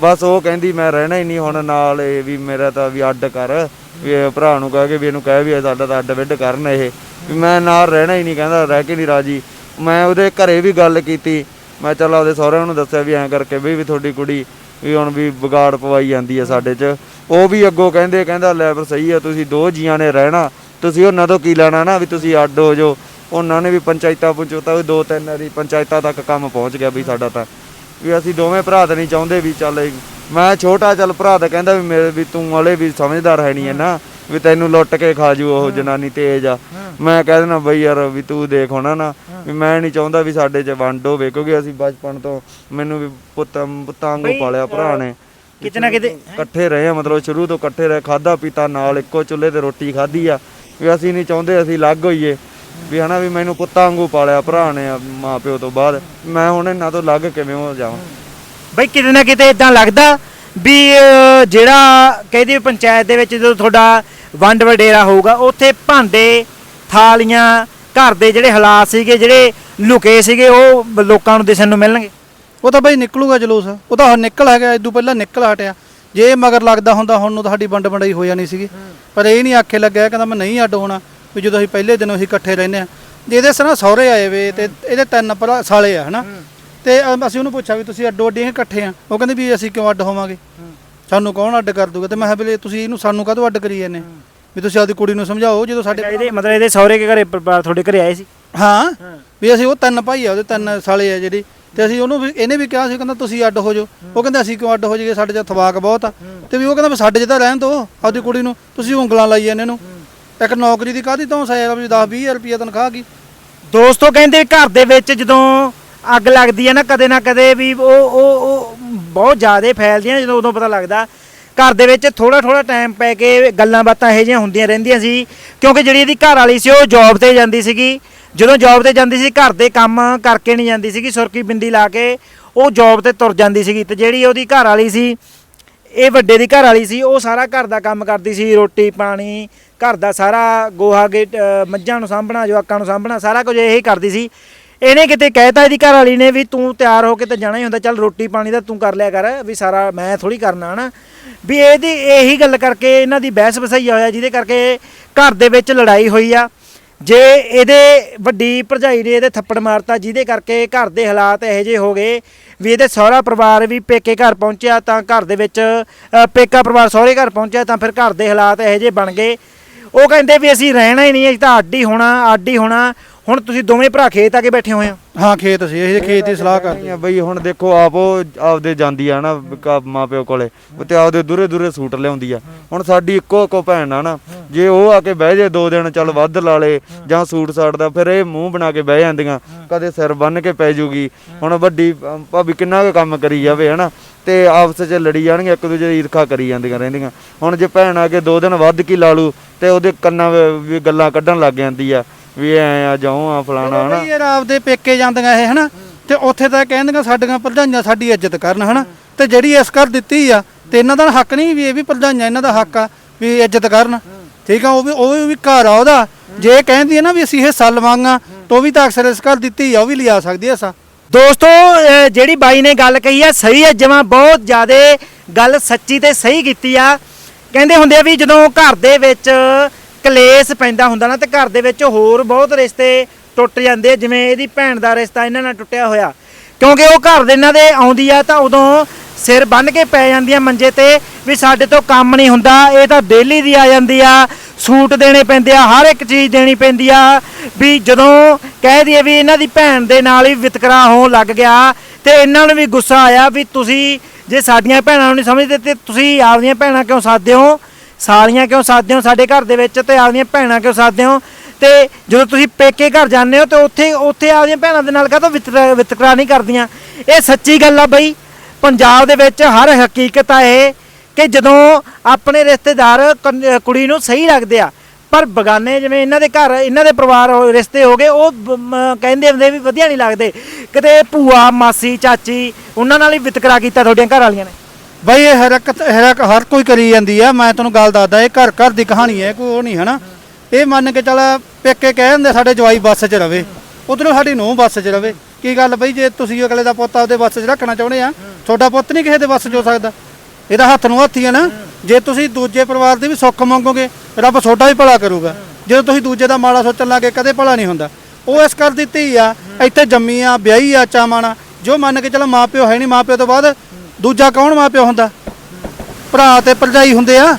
ਬਸ ਉਹ ਕਹਿੰਦੀ, ਮੈਂ ਰਹਿਣਾ ਹੀ ਨਹੀਂ ਹੁਣ ਨਾਲ, ਇਹ ਵੀ ਮੇਰਾ ਤਾਂ ਵੀ ਅੱਡ ਕਰ ਵੀ ਇਹ ਭਰਾ ਨੂੰ ਕਹਿ ਕੇ ਵੀ ਇਹਨੂੰ ਕਹਿ ਵੀ ਇਹ ਸਾਡਾ ਤਾਂ ਅੱਡ ਵਿੱਡ ਕਰਨ ਇਹ। ਵੀ ਮੈਂ ਨਾਲ ਰਹਿਣਾ ਹੀ ਨਹੀਂ, ਕਹਿੰਦਾ, ਰਹਿ ਕੇ ਨਹੀਂ ਰਾਜੀ। ਮੈਂ ਉਹਦੇ ਘਰੇ ਵੀ ਗੱਲ ਕੀਤੀ। ਮੈਂ ਚੱਲ ਉਹਦੇ ਸਹੁਰਿਆਂ ਨੂੰ ਦੱਸਿਆ ਵੀ ਐਂ ਕਰਕੇ ਵੀ ਵੀ ਤੁਹਾਡੀ ਕੁੜੀ ਵੀ ਹੁਣ ਵੀ ਵਿਗਾੜ ਪਵਾਈ ਜਾਂਦੀ ਆ ਸਾਡੇ 'ਚ। ਉਹ ਵੀ ਅੱਗੋਂ ਕਹਿੰਦੇ, ਕਹਿੰਦਾ, ਲੈ ਪਰ ਸਹੀ ਆ ਤੁਸੀਂ ਦੋ ਜੀਆਂ ਨੇ ਰਹਿਣਾ। ਤੁਸੀਂ ਉਹਨਾਂ ਤੋਂ ਕੀ ਲੈਣਾ ਨਾ ਵੀ ਤੁਸੀਂ ਅੱਡ ਹੋ ਜਾਓ? ਉਹਨਾਂ ਨੇ ਵੀ ਪੰਚਾਇਤਾਂ ਪੁੰਚੋਤਾ ਵੀ ਦੋ ਤਿੰਨ ਵਾਰੀ ਪੰਚਾਇਤਾਂ ਤੱਕ ਕੰਮ ਪਹੁੰਚ ਗਿਆ ਵੀ ਸਾਡਾ ਤਾਂ। ਵੀ ਅਸੀਂ ਦੋਵੇਂ ਭਰਾ ਤਾਂ ਨਹੀਂ ਚਾਹੁੰਦੇ ਵੀ ਚੱਲ ਮੈਂ ਛੋਟਾ ਚੱਲ ਭਰਾ ਤਾਂ ਕਹਿੰਦਾ ਵੀ ਮੇਰੇ ਵੀ ਤੂੰ ਵਾਲੇ ਵੀ ਸਮਝਦਾਰ ਹੈ ਨਹੀਂ ਹੈ ਨਾ। ਵੀ ਤੈਨੂੰ ਲੁੱਟ ਕੇ ਖਾ ਜੂ ਉਹ ਜਨਾਨੀ ਤੇਜ ਆ। ਮੈਂ ਕਹਿ ਦੇਣਾ ਬਈ ਯਾਰ ਵੀ ਤੂੰ ਦੇਖ ਹੋਣਾ ਨਾ। ਵੀ ਮੈਂ ਨਹੀਂ ਚਾਹੁੰਦਾ ਵੀ ਸਾਡੇ 'ਚ ਵੰਡ ਹੋਵੇ ਕਿਉਂਕਿ ਅਸੀਂ ਬਚਪਨ ਤੋਂ ਮੈਨੂੰ ਵੀ ਪੁੱਤ ਪੁੱਤਾਂ ਵਾਂਗੂ ਪਾਲਿਆ ਭਰਾ ਨੇ। ਕਿਤੇ ਨਾ ਕਿਤੇ ਇਕੱਠੇ ਰਹੇ ਆ ਮਤਲਬ ਸ਼ੁਰੂ ਤੋਂ ਇਕੱਠੇ ਰਹੇ ਖਾਦਾ ਪੀਤਾ ਨਾਲ ਇੱਕੋ ਚੁੱਲ੍ਹੇ ਤੇ ਰੋਟੀ ਖਾਧੀ ਆ। ਵੀ ਅਸੀਂ ਨਹੀਂ ਚਾਹੁੰਦੇ ਅਸੀਂ ਅਲੱਗ ਹੋਈਏ। ਵੀ ਹਨਾ ਵੀ ਮੈਨੂੰ ਪੁੱਤਾਂ ਵਾਂਗੂ ਪਾਲਿਆ ਭਰਾ ਨੇ ਮਾਂ ਪਿਓ ਤੋਂ ਬਾਅਦ। ਮੈਂ ਹੁਣ ਇਹਨਾਂ ਤੋਂ ਅਲੱਗ ਕਿਵੇਂ ਹੋ ਜਾਵਾਂ? ਬਈ ਕਿਤੇ ਨਾ ਕਿਤੇ ਇਦਾਂ ਲੱਗਦਾ ਵੀ ਜਿਹੜਾ ਕਹਿੰਦੇ ਪੰਚਾਇਤ ਦੇ ਵਿੱਚ ਜਦੋਂ ਤੁਹਾਡਾ ਵੰਡ ਵਡੇਰਾ ਹੋਊਗਾ ਉੱਥੇ ਭਾਂਡੇ ਥਾਲੀਆਂ ਘਰ ਦੇ ਜਿਹੜੇ ਹਾਲਾਤ ਸੀਗੇ ਜਿਹੜੇ ਲੁਕੇ ਸੀਗੇ ਉਹ ਲੋਕਾਂ ਨੂੰ ਦਿਸਣ ਨੂੰ ਮਿਲਣਗੇ? ਉਹ ਤਾਂ ਬਾਈ ਨਿਕਲੂਗਾ ਜਲੂਸ। ਉਹ ਤਾਂ ਨਿਕਲ ਹੈਗਾ ਇਦੋਂ ਪਹਿਲਾਂ ਨਿਕਲ ਹਟਿਆ। ਜੇ ਮਗਰ ਲੱਗਦਾ ਹੁੰਦਾ ਹੁਣ ਨੂੰ ਤਾਂ ਸਾਡੀ ਵੰਡ ਵੰਡਾਈ ਹੋ ਜਾਣੀ ਸੀਗੀ। ਪਰ ਇਹ ਨਹੀਂ ਆਖੇ ਲੱਗਿਆ ਕਹਿੰਦਾ ਮੈਂ ਨਹੀਂ ਅੱਡ ਹੋਣਾ ਵੀ ਜਦੋਂ ਅਸੀਂ ਪਹਿਲੇ ਦਿਨੋਂ ਅਸੀਂ ਇਕੱਠੇ ਰਹਿੰਦੇ ਆ ਜੇ ਇਹਦੇ ਸਨਾ ਸਹੁਰੇ ਆਏ ਵੇ ਤੇ ਇਹਦੇ ਤਿੰਨ ਭਰਾ ਸਾਲੇ ਆ ਹਨਾ? ਤੇ ਅਸੀਂ ਉਹਨੂੰ ਪੁੱਛਿਆ ਵੀ ਤੁਸੀਂ ਅੱਡੋ ਅੱਡੀ ਇਕੱਠੇ ਆ ਉਹ ਕਹਿੰਦੇ ਵੀ ਅਸੀਂ ਕਿਉਂ ਅੱਡ ਹੋਵਾਂਗੇ? ਸਾਨੂੰ ਕੌਣ ਅੱਡ ਕਰ ਦੂਗਾ? ਤੇ ਮੈਂ ਕਿਹਾ ਵੀ ਤੁਸੀਂ ਇਹਨੂੰ ਸਾਨੂੰ ਕਾਹਤੋਂ ਅੱਡ ਕਰੀ ਜਾਂਦੇ? ਵੀ ਤੁਸੀਂ ਆਪਦੀ ਕੁੜੀ ਨੂੰ ਸਮਝਾਓ ਜਦੋਂ ਸਾਡੇ ਇਹਦੇ ਮਤਲਬ ਇਹਦੇ ਸਹੁਰੇ ਕੇ ਘਰੇ ਤੁਹਾਡੇ ਘਰੇ ਆਏ ਸੀ? ਹਾਂ। ਵੀ ਅਸੀਂ ਉਹ ਤਿੰਨ ਭਾਈ ਆ ਉਹਦੇ ਤਿੰਨ ਸਾਲੇ ਆ ਜਿਹੜੀ। ਤੇ ਅਸੀਂ ਉਹਨੂੰ ਵੀ ਇਹਨੇ ਵੀ ਕਿਹਾ ਸੀ, ਕਹਿੰਦਾ ਤੁਸੀਂ ਅੱਡ ਹੋ ਜਾਓ। ਉਹ ਕਹਿੰਦਾ, ਅਸੀਂ ਕਿਉਂ ਅੱਡ ਹੋ ਜਾਈਏ? ਸਾਡੇ 'ਚ ਥਵਾਕ ਬਹੁਤ ਆ। ਤੇ ਵੀ ਉਹ ਕਹਿੰਦਾ, ਵੀ ਸਾਡੇ 'ਚ ਤਾਂ ਰਹਿਣ ਦਿਓ, ਆਪਦੀ ਕੁੜੀ ਨੂੰ। ਤੁਸੀਂ ਉਂਗਲਾਂ ਲਾਈ ਜਾਂਦੇ ਨੂੰ ਇੱਕ ਨੌਕਰੀ ਦੀ ਕਾਹਦੀ ਤੋਂ ਸਾਇਆ ਵੀ 10 20000 ਰੁਪਏ ਤਨਖਾਹ ਕੀ? ਦੋਸਤੋ, ਕਹਿੰਦੇ ਘਰ ਦੇ ਵਿੱਚ ਜਦੋਂ ਅੱਗ ਲੱਗਦੀ ਹੈ ਨਾ, ਕਦੇ ਨਾ ਕਦੇ ਵੀ ਉਹ ਉਹ ਉਹ ਬਹੁਤ ਜ਼ਿਆਦਾ ਫੈਲਦੀਆਂ ਨੇ, ਜਦੋਂ ਉਦੋਂ ਪਤਾ ਲੱਗਦਾ ਘਰ ਦੇ ਵਿੱਚ ਥੋੜਾ ਥੋੜਾ ਟਾਈਮ ਪੈ ਕੇ ਗੱਲਾਂ ਬਾਤਾਂ ਇਹੋ ਜਿਹੀਆਂ ਹੁੰਦੀਆਂ ਰਹਿੰਦੀਆਂ ਸੀ, ਕਿਉਂਕਿ ਜਿਹੜੀ ਇਹਦੀ ਘਰ ਵਾਲੀ ਸੀ ਉਹ ਜੌਬ ਤੇ ਜਾਂਦੀ ਸੀਗੀ। ਜਦੋਂ ਜੌਬ ਤੇ ਜਾਂਦੀ ਸੀ, ਘਰ ਦੇ ਕੰਮ ਕਰਕੇ ਨਹੀਂ ਜਾਂਦੀ ਸੀਗੀ, ਸੁਰਖੀ ਬਿੰਦੀ ਲਾ ਕੇ ਉਹ ਜੌਬ ਤੇ ਤੁਰ ਜਾਂਦੀ ਸੀਗੀ ਤੇ ਜਿਹੜੀ ਉਹਦੀ ਘਰ ਵਾਲੀ ਸੀ, ਇਹ ਵੱਡੇ ਦੀ ਘਰ ਵਾਲੀ ਸੀ, ਉਹ ਸਾਰਾ ਘਰ ਦਾ ਕੰਮ ਕਰਦੀ ਸੀ, ਰੋਟੀ, ਪਾਣੀ, ਘਰ ਦਾ ਸਾਰਾ ਗੋਹਾ, ਗੇਟ ਮੱਝਾਂ ਨੂੰ ਸਾਂਭਣਾ, ਜਵਾਕਾਂ ਨੂੰ ਸਾਂਭਣਾ, ਸਾਰਾ ਕੁਝ ਇਹ ਹੀ ਕਰਦੀ ਸੀ। ਇਹਨੇ ਕਿਤੇ ਕਹਿਤਾ ਇਹਦੀ ਘਰ ਵਾਲੀ ਨੇ ਵੀ ਤੂੰ ਤਿਆਰ ਹੋ ਕੇ ਤਾਂ ਜਾਣਾ ਹੀ ਹੁੰਦਾ, ਚੱਲ ਰੋਟੀ ਪਾਣੀ ਦਾ ਤੂੰ ਕਰ ਲਿਆ ਕਰ, ਵੀ ਸਾਰਾ ਮੈਂ ਥੋੜੀ ਕਰਨਾ ਹਨਾ। ਵੀ ਇਹਦੀ ਇਹੀ ਗੱਲ ਕਰਕੇ ਇਹਨਾਂ ਦੀ ਬਹਿਸ ਵਸਈਆ ਹੋਇਆ, ਜਿਹਦੇ ਕਰਕੇ ਘਰ ਦੇ ਵਿੱਚ ਲੜਾਈ ਹੋਈ ਆ। ਜੇ ਇਹਦੇ ਵੱਡੀ ਭਰਜਾਈ ਨੇ ਇਹਦੇ ਥੱਪੜ ਮਾਰਤਾ, ਜਿਹਦੇ ਕਰਕੇ ਘਰ ਦੇ ਹਾਲਾਤ ਇਹੋ ਜਿਹੇ ਹੋ ਗਏ, ਵੀ ਇਹਦੇ ਸਹੁਰਾ ਪਰਿਵਾਰ ਵੀ ਪੇਕੇ ਘਰ ਪਹੁੰਚਿਆ, ਤਾਂ ਘਰ ਦੇ ਵਿੱਚ ਪੇਕਾ ਪਰਿਵਾਰ ਸਹੁਰੇ ਘਰ ਪਹੁੰਚਿਆ, ਤਾਂ ਫਿਰ ਘਰ ਦੇ ਹਾਲਾਤ ਇਹੋ ਜਿਹੇ ਬਣ ਗਏ। ਉਹ ਕਹਿੰਦੇ ਵੀ ਅਸੀਂ ਰਹਿਣਾ ਹੀ ਨਹੀਂ, ਅਸੀਂ ਤਾਂ ਅੱਡ ਹੀ ਹੋਣਾ ਅੱਡ ਹੀ ਹੋਣਾ। ਹੁਣ ਤੁਸੀਂ ਦੋਵੇਂ ਭਰਾ ਖੇਤ ਆ ਕੇ ਬੈਠੇ ਹੋਏ ਹੋ? ਹਾਂ ਖੇਤ ਸੀ ਇਹ ਖੇਤ ਦੀ ਸਲਾਹ ਕਰਦੇ ਆ ਬਈ ਹੁਣ ਦੇਖੋ ਆਪ ਉਹ ਆਪਦੇ ਜਾਂਦੀ ਆ ਨਾ ਕ- ਮਾਂ ਪਿਓ ਕੋਲੇ ਤੇ ਆਪਦੇ ਦੂਰੇ ਦੂਰੇ ਸੂਟ ਲਿਆਉਂਦੀ ਆ। ਹੁਣ ਸਾਡੀ ਇੱਕੋ ਇੱਕੋ ਭੈਣ ਆ ਨਾ ਜੇ ਉਹ ਆ ਕੇ ਬਹਿ ਜੇ ਦੋ ਦਿਨ ਚੱਲ ਵੱਧ ਲਾ ਲੇ ਜਾਂ ਸੂਟ ਸਾਟ ਦਾ ਫਿਰ ਇਹ ਮੂੰਹ ਬਣਾ ਕੇ ਬਹਿ ਜਾਂਦੀਆਂ ਕਦੇ ਸਿਰ ਬੰਨ ਕੇ ਪੈ ਜੂਗੀ। ਹੁਣ ਵੱਡੀ ਅਮ, ਭਾਬੀ ਕਿੰਨਾ ਕੁ ਕੰਮ ਕਰੀ ਜਾਵੇ ਹਨਾ? ਤੇ ਆਪਸ 'ਚ ਲੜੀ ਜਾਣਗੇ ਇੱਕ ਦੂਜੇ ਦੀ ਈਰਖਾ ਕਰੀ ਜਾਂਦੀਆਂ ਰਹਿੰਦੀਆਂ। ਹੁਣ ਜੇ ਭੈਣ ਆ ਕੇ ਦੋ ਦਿਨ ਵੱਧ ਕੀ ਲਾ ਲੂ ਤੇ ਉਹਦੇ ਕੰਨਾਂ ਵੀ- ਵੀ ਗੱਲਾਂ ਕੱਢਣ ਲੱਗ ਜਾਂਦੀ ਆ। ਵੀ ਐ ਆ ਜਾਉ ਆ ਫਲਾਣਾ ਹਨਾ? ਯਾਰ ਆਪਦੇ ਪੇਕੇ ਜਾਂਦੀਆਂ ਇਹ ਹਨਾ? ਤੇ ਉੱਥੇ ਤਾਂ ਕਹਿੰਦੀਆਂ ਸਾਡੀਆਂ ਭਰਜਾਈਆਂ ਸਾਡੀ ਇੱਜ਼ਤ ਕਰਨ ਹਨਾ? ਤੇ ਜਿਹੜੀ ਇਸ ਕਰ ਦਿੱਤੀ ਆ ਤੇ ਇਹਨਾਂ ਦਾ ਹੱਕ ਨਹੀਂ ਵੀ ਇਹ ਵੀ ਭਰਜਾਈਆਂ ਇਹਨਾਂ ਦਾ ਹੱਕ ਆ ਵੀ ਇੱਜ਼ਤ ਕਰਨ। ਠੀਕ ਆ ਉਹ ਵੀ ਉਹ ਵੀ ਘਰ ਆ ਉਹਦਾ। ਜੇ ਇਹ ਕਹਿੰਦੀ ਹੈ ਨਾ ਵੀ ਅਸੀਂ ਹਿੱਸਾ ਲਵਾਂਗਾ ਤਾਂ ਉਹ ਵੀ ਤਾਂ ਅਕਸਰ ਇਸ ਘਰ ਦਿੱਤੀ ਆ ਉਹ ਵੀ ਲਿਆ ਸਕਦੀ ਹੈ ਹਿੱਸਾ ਦੋਸਤੋ ਜਿਹੜੀ ਬਾਈ ਨੇ ਗੱਲ ਕਹੀ ਆ ਸਹੀ ਹੈ ਜਮਾਂ ਬਹੁਤ ਜ਼ਿਆਦਾ ਗੱਲ ਸੱਚੀ ਤੇ ਸਹੀ ਕੀਤੀ ਆ। ਕਹਿੰਦੇ ਹੁੰਦੇ ਆ ਵੀ ਜਦੋਂ ਘਰ ਦੇ ਵਿੱਚ ਕਲੇਸ਼ ਪੈਂਦਾ ਹੁੰਦਾ ਨਾ ਤੇ ਘਰ ਦੇ ਵਿੱਚ ਹੋਰ ਬਹੁਤ ਰਿਸ਼ਤੇ ਟੁੱਟ ਜਾਂਦੇ ਆ, ਜਿਵੇਂ ਇਹਦੀ ਭੈਣ ਦਾ ਰਿਸ਼ਤਾ ਇਹਨਾਂ ਨਾਲ ਟੁੱਟਿਆ ਹੋਇਆ। ਕਿਉਂਕਿ ਉਹ ਘਰ ਦੇ ਇਹਨਾਂ ਦੇ ਆਉਂਦੀ ਆ ਤਾਂ ਉਦੋਂ ਸਿਰ ਬੰਨ ਕੇ ਪੈ ਜਾਂਦੀਆਂ ਮੰਜੇ ਤੇ ਵੀ ਸਾਡੇ ਤੋਂ ਕੰਮ ਨਹੀਂ ਹੁੰਦਾ, ਇਹ ਤਾਂ ਡੇਲੀ ਦੀ ਆ ਜਾਂਦੀ ਆ, ਸੂਟ ਦੇਣੇ ਪੈਂਦੇ ਆ, ਹਰ ਇੱਕ ਚੀਜ਼ ਦੇਣੀ ਪੈਂਦੀ ਆ, ਵੀ ਜਦੋਂ ਕਹਿ ਦਈਏ ਵੀ ਇਹਨਾਂ ਦੀ ਭੈਣ ਦੇ ਨਾਲ ਹੀ ਵਿਤਕਰਾ ਹੋਣ ਲੱਗ ਗਿਆ ਤੇ ਇਹਨਾਂ ਨੂੰ ਵੀ ਗੁੱਸਾ ਆਇਆ ਵੀ ਤੁਸੀਂ ਜੇ ਸਾਡੀਆਂ ਭੈਣਾਂ ਨੂੰ ਨਹੀਂ ਸਮਝਦੇ ਤੇ ਤੁਸੀਂ ਆਪਦੀਆਂ ਭੈਣਾਂ ਕਿਉਂ ਸਾਧਦੇ ਹੋ? ਸਾਲੀਆਂ ਕਿਉਂ ਸਾਧਦੇ ਹੋ? ਸਾਡੇ ਘਰ ਦੇ ਵਿੱਚ ਤੇ ਆਪਦੀਆਂ ਭੈਣਾਂ ਕਿਉਂ ਸਾਧਦੇ ਹੋ? ਤੇ ਜਦੋਂ ਤੁਸੀਂ ਪੇਕੇ ਘਰ ਜਾਂਦੇ ਹੋ ਤੇ ਉੱਥੇ ਉੱਥੇ ਆਪਦੀਆਂ ਭੈਣਾਂ ਦੇ ਨਾਲ ਕਾਹਤੋਂ ਵਿਤਕਰਾ ਵਿਤਕਰਾ ਨਹੀਂ ਕਰਦੀਆਂ? ਇਹ ਸੱਚੀ ਗੱਲ ਆ ਬਈ, ਪੰਜਾਬ ਦੇ ਵਿੱਚ ਹਰ ਹਕੀਕਤ ਆ ਇਹ ਕਿ ਜਦੋਂ ਆਪਣੇ ਰਿਸ਼ਤੇਦਾਰ ਕਨ- ਕੁੜੀ ਨੂੰ ਸਹੀ ਲੱਗਦੇ ਆ, ਪਰ ਬਗਾਨੇ ਜਿਵੇਂ ਇਹਨਾਂ ਦੇ ਘਰ, ਇਹਨਾਂ ਦੇ ਪਰਿਵਾਰ ਹੋ- ਰਿਸ਼ਤੇ ਹੋ ਗਏ, ਉਹ ਕਹਿੰਦੇ ਹੁੰਦੇ ਵੀ ਵਧੀਆ ਨਹੀਂ ਲੱਗਦੇ। ਕਿਤੇ ਭੂਆ, ਮਾਸੀ, ਚਾਚੀ, ਉਹਨਾਂ ਨਾਲ ਹੀ ਵਿਤਕਰਾ ਕੀਤਾ ਤੁਹਾਡੀਆਂ ਘਰ ਵਾਲੀਆਂ ਨੇ। ਬਈ ਇਹ ਹਰਕਤ ਹਰਕ ਹਰ ਕੋਈ ਕਰੀ ਜਾਂਦੀ ਆ, ਮੈਂ ਤੁਹਾਨੂੰ ਗੱਲ ਦੱਸਦਾ, ਇਹ ਘਰ ਘਰ ਦੀ ਕਹਾਣੀ ਹੈ, ਕੋਈ ਉਹ ਨਹੀਂ, ਹਨਾ? ਇਹ ਮੰਨ ਕੇ ਚੱਲ ਪੇਕੇ ਕਹਿ ਦਿੰਦੇ ਸਾਡੇ ਜਵਾਈ ਬੱਸ 'ਚ ਰਵੇ, ਉਧਰੋਂ ਸਾਡੀ ਨੂੰਹ ਬੱਸ 'ਚ ਰਵੇ। ਕੀ ਗੱਲ ਬਈ, ਜੇ ਤੁਸੀਂ ਅਗਲੇ ਦਾ ਪੁੱਤ ਆਪਦੇ ਬੱਸ 'ਚ ਰੱਖਣਾ ਚਾਹੁੰਦੇ ਆ, ਤੁਹਾਡਾ ਪੁੱਤ ਨਹੀਂ ਕਿਸੇ ਦੇ ਬੱਸ 'ਚ ਹੋ ਸਕਦਾ। ਇਹਦਾ ਹੱਥ ਨੂੰ ਹੱਥ ਹੀ ਹੈ ਨਾ। ਜੇ ਤੁਸੀਂ ਦੂਜੇ ਪਰਿਵਾਰ ਦੀ ਵੀ ਸੁੱਖ ਮੰਗੋਗੇ, ਰੱਬ ਤੁਹਾਡਾ ਵੀ ਭਲਾ ਕਰੂਗਾ। ਜਦੋਂ ਤੁਸੀਂ ਦੂਜੇ ਦਾ ਮਾੜਾ ਸੋਚਣ ਲੱਗੇ, ਕਦੇ ਭਲਾ ਨਹੀਂ ਹੁੰਦਾ। ਉਹ ਇਸ ਕਰ ਦਿੱਤੀ ਆ, ਇੱਥੇ ਜੰਮੀ ਆ, ਵਿਆਹੀ ਆ ਚਾਵਾਣਾ ਜੋ ਮੰਨ ਕੇ ਚੱਲ ਮਾਪਿਓ ਹੈ ਨਹੀਂ, ਮਾਪਿਓ ਤੋਂ ਬਾਅਦ ਦੂਜਾ ਕੌਣ ਮਾਪਿਓ ਹੁੰਦਾ? ਭਰਾ ਤੇ ਭਰਜਾਈ ਹੁੰਦੇ ਆ।